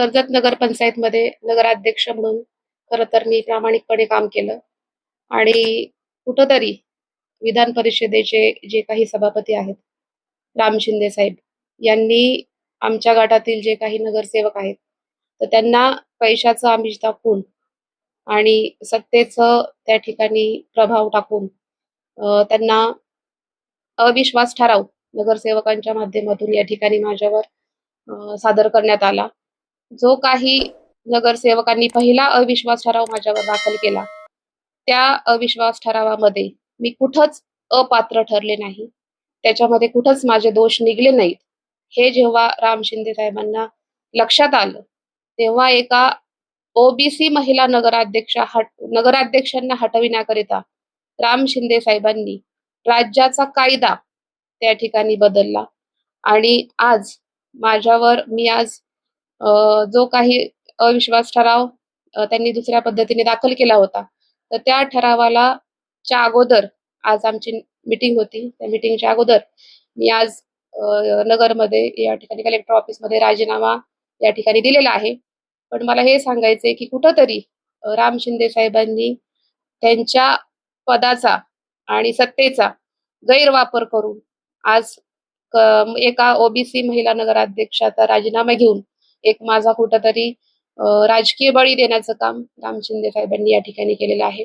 कर्जत नगर पंचायतमध्ये नगराध्यक्ष म्हणून खरं तर मी प्रामाणिकपणे काम केलं. आणि कुठंतरी विधान परिषदेचे जे काही सभापती आहेत राम शिंदे साहेब यांनी आमच्या गटातील जे काही नगरसेवक आहेत तर त्यांना पैशाचं आमिष दाखवून आणि सत्तेचं त्या ठिकाणी प्रभाव टाकून त्यांना अविश्वास ठराव नगरसेवकांच्या माध्यमातून या ठिकाणी माझ्यावर सादर करण्यात आला. जो काही नगरसेवकांनी पहिला अविश्वास ठराव माझ्यावर दाखल केला त्या अविश्वास ठरावामध्ये मी कुठंच अपात्र ठरले नाही. त्याच्यामध्ये कुठंच माझे दोष निघले नाहीत. हे जेव्हा राम शिंदे साहेबांना लक्षात आलं तेव्हा एका ओबीसी महिला नगराध्यक्षा हट नगराध्यक्षांना हटविण्याकरिता राम शिंदे साहेबांनी राज्याचा कायदा त्या ठिकाणी बदलला. आणि आज माझ्यावर मी आज जो काही अविश्वास ठराव त्यांनी दुसऱ्या पद्धतीने दाखल केला होता. तर त्या ठरावाला च्या अगोदर आज आमची मीटिंग होती. त्या मीटिंगच्या अगोदर मी आज नगरमध्ये या ठिकाणी कलेक्टर ऑफिसमध्ये राजीनामा या ठिकाणी दिलेला आहे. पण मला हे सांगायचंय की कुठंतरी राम शिंदे साहेबांनी त्यांच्या पदाचा आणि सत्तेचा गैरवापर करून आज एका ओबीसी महिला नगराध्यक्षाचा राजीनामा घेऊन एक माझा कुठंतरी अ, राजकीय बळी देण्याचं काम राम शिंदे साहेबांनी या ठिकाणी केलेलं आहे.